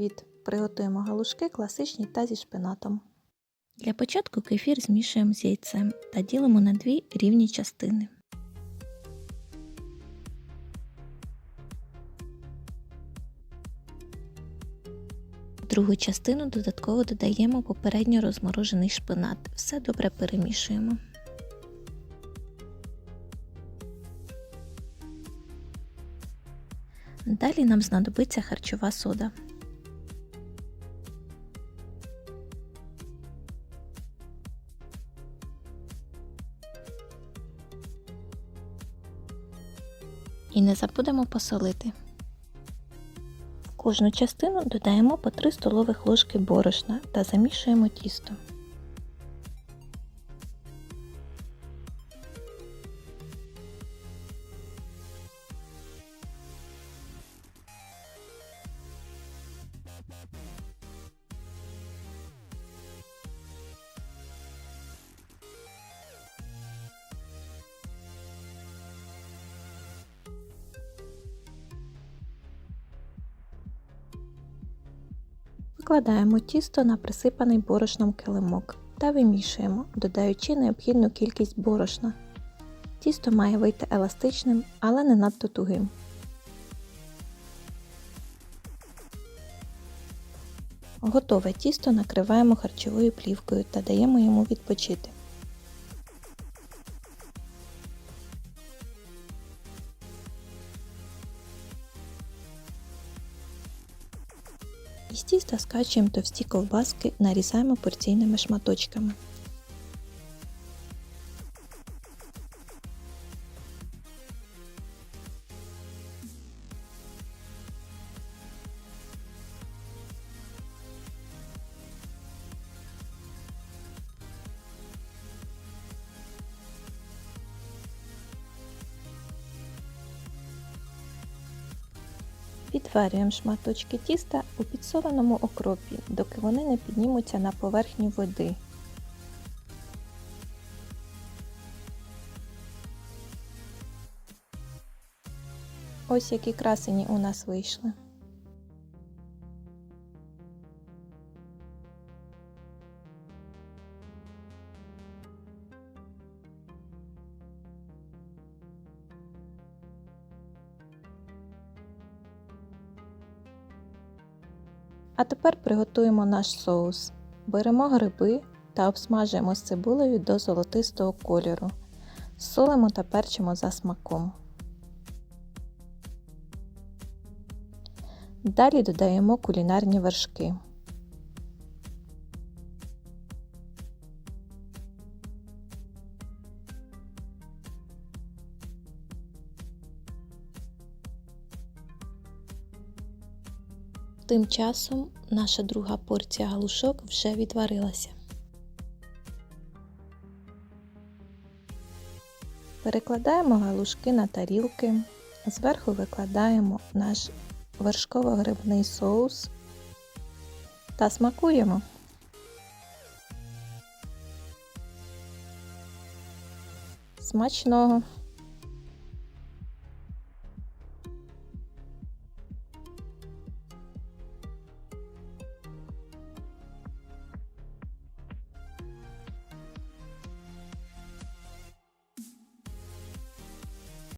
Привіт! Приготуємо галушки класичні та зі шпинатом. Для початку кефір змішуємо з яйцем та ділимо на дві рівні частини. Другу частину додатково додаємо попередньо розморожений шпинат. Все добре перемішуємо. Далі нам знадобиться харчова сода. І не забудемо посолити. В кожну частину додаємо по 3 столових ложки борошна та замішуємо тісто. Викладаємо тісто на присипаний борошном килимок та вимішуємо, додаючи необхідну кількість борошна. Тісто має вийти еластичним, але не надто тугим. Готове тісто накриваємо харчовою плівкою та даємо йому відпочити. Із тіста скачуємо товсті ковбаски, нарізаємо порційними шматочками. Підварюємо шматочки тіста у підсоленому окропі, доки вони не піднімуться на поверхню води. Ось які красені у нас вийшли. А тепер приготуємо наш соус. Беремо гриби та обсмажуємо з цибулею до золотистого кольору. Солимо та перчимо за смаком. Далі додаємо кулінарні вершки. Тим часом наша друга порція галушок вже відварилася. Перекладаємо галушки на тарілки, зверху викладаємо наш вершково-грибний соус та смакуємо. Смачного!